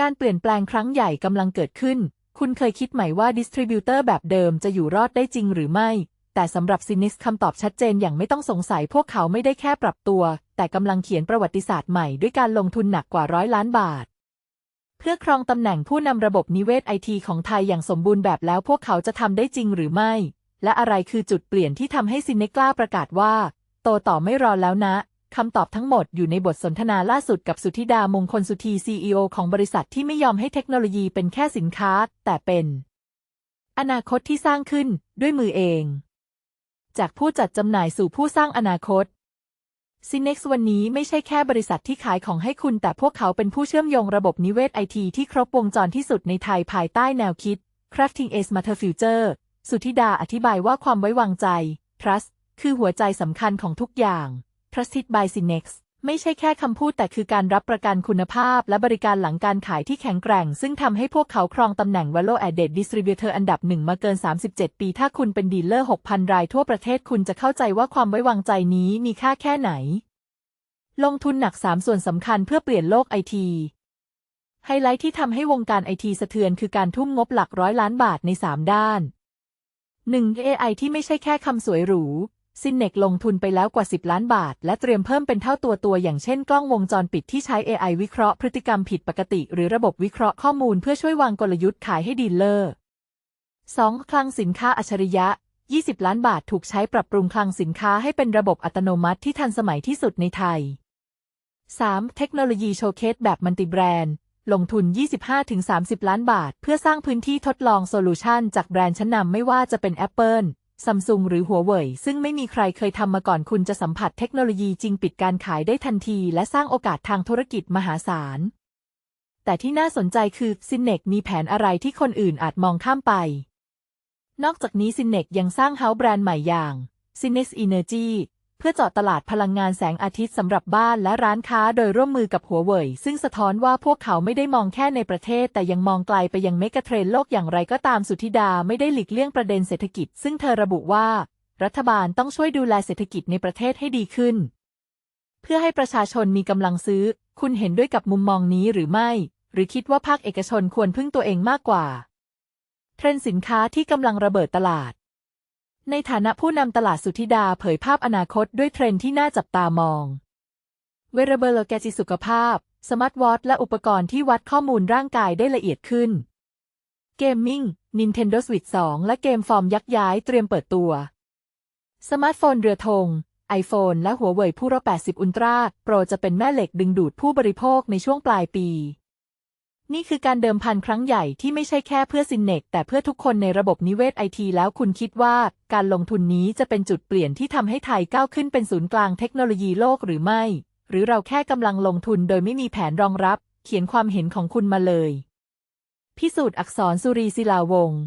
การเปลี่ยนแปลงครั้งใหญ่กำลังเกิดขึ้น คุณเคยคิดไหมว่าดิสทริบิวเตอร์แบบเดิมจะอยู่รอดได้จริงหรือไม่ แต่สำหรับซินิสคำตอบชัดเจนอย่างไม่ต้องสงสัยพวกเขาไม่ได้แค่ปรับตัว แต่กำลังเขียนประวัติศาสตร์ใหม่ด้วยการลงทุนหนักกว่าร้อยล้านบาท เพื่อครองตำแหน่งผู้นำระบบนิเวศไอทีของไทยอย่างสมบูรณ์แบบแล้วพวกเขาจะทำได้จริงหรือไม่ และอะไรคือจุดเปลี่ยนที่ทำให้ซินเนกล้าประกาศว่า โตต่อไม่รอแล้วนะ คำตอบทั้งหมดอยู่ในบทสนทนาล่าสุดกับสุธิดามงคลสุธี CEO ของบริษัทที่ไม่ยอมให้เทคโนโลยีเป็นแค่สินค้า แต่เป็น อนาคตที่สร้างขึ้นด้วยมือเอง จากผู้จัดจำหน่ายสู่ผู้สร้างอนาคตซิน n ็กวันนี้ไม่ใช่แค่บริษัทที่ขายของให้คุณ แต่พวกเขาเป็นผู้เชื่อมโยงระบบนิเวศไอทีที่ครบวงจรที่สุดในไทยภายใต้แนวคิด Crafting a Smarter Future สุธิดาอธิบายว่าความไว้วางใจ Trust คือหัวใจสำคัญของทุกอย่าง Trusted by Synex ไม่ใช่แค่คำพูดแต่คือการรับประกันคุณภาพ และบริการหลังการขายที่แข็งแกร่ง ซึ่งทำให้พวกเขาครองตำแหน่ง Value Added Distributor อันดับหนึ่งมาเกิน 37 ปี ถ้าคุณเป็นดีลเลอร์ 6,000 รายทั่วประเทศคุณจะเข้าใจว่าความไว้วางใจนี้มีค่าแค่ไหน ลงทุนหนัก 3 ส่วนสำคัญเพื่อเปลี่ยนโลกไอทีไฮไลท์ที่ทำให้วงการไอทีสะเทือนคือการทุ่มงบหลักร้อยล้านบาทใน 3 ด้าน 1. AI ที่ไม่ใช่แค่คำสวยหรู ซินเนกลงทุนไปแล้วกว่า 10 ล้านบาท และเตรียมเพิ่มเป็นเท่าตัวตัว อย่างเช่นกล้องวงจรปิดที่ใช้ AI วิเคราะห์พฤติกรรมผิดปกติ หรือระบบวิเคราะห์ข้อมูลเพื่อช่วยวางกลยุทธ์ขายให้ดีลเลอร์ 2. คลังสินค้าอัจฉริยะ 20 ล้านบาทถูกใช้ปรับปรุงคลังสินค้าให้เป็นระบบอัตโนมัติที่ทันสมัยที่สุดในไทย 3. เทคโนโลยีโชว์เคสแบบมัลติแบรนด์ ลงทุน 25-30 ล้านบาท เพื่อสร้างพื้นที่ทดลองโซลูชันจากแบรนด์ชั้นนำไม่ว่าจะเป็น Apple ซัมซุงหรือหัวเว่ยซึ่งไม่มีใครเคยทำมาก่อนคุณจะสัมผัสเทคโนโลยีจริงปิดการขายได้ทันที และสร้างโอกาสทางธุรกิจมหาศาล แต่ที่น่าสนใจคือซินเนกมีแผนอะไรที่คนอื่นอาจมองข้ามไป นอกจากนี้ซินเนกยังสร้างเฮาส์แบรนด์ใหม่อย่าง s i n e s Energy เพื่อเจาะตลาดพลังงานแสงอาทิตย์สำหรับบ้านและร้านค้าโดยร่วมมือกับหัวเว่ยซึ่งสะท้อนว่าพวกเขาไม่ได้มองแค่ในประเทศ แต่ยังมองไกลไปยังเมกะเทรนโลกอย่างไรก็ตามสุธิดาไม่ได้หลีกเลี่ยงประเด็นเศรษฐกิจ ซึ่งเธอระบุว่า รัฐบาลต้องช่วยดูแลเศรษฐกิจในประเทศให้ดีขึ้น เพื่อให้ประชาชนมีกำลังซื้อ คุณเห็นด้วยกับมุมมองนี้หรือไม่ หรือคิดว่าภาคเอกชนควรพึ่งตัวเองมากกว่าเทรนสินค้าที่กำลังระเบิดตลาด ในฐานะผู้นำตลาดสุธิดาเผยภาพอนาคตด้วยเทรนที่น่าจับตามอง Wearable แกจิสุขภาพ สมาร์ทวอทและอุปกรณ์ที่วัดข้อมูลร่างกายได้ละเอียดขึ้น เกมมิ่ง Nintendo Switch 2 และเกมฟอร์มยักษ์ย้ายเตรียมเปิดตัว สมาร์ทโฟนเรือธง iPhone และหัวเว่ยผู้ร80 Ultra Pro จะเป็นแม่เหล็กดึงดูดผู้บริโภคในช่วงปลายปี นี่คือการเดิมพันครั้งใหญ่ที่ไม่ใช่แค่เพื่อซินเนกแต่เพื่อทุกคนในระบบนิเวศไอทีแล้วคุณคิดว่าการลงทุนนี้จะเป็นจุดเปลี่ยนที่ทำให้ไทยก้าวขึ้นเป็นศูนย์กลางเทคโนโลยีโลกหรือไม่ หรือเราแค่กำลังลงทุนโดยไม่มีแผนรองรับ เขียนความเห็นของคุณมาเลย พิสูจน์อักษรสุรีศิลาวงศ์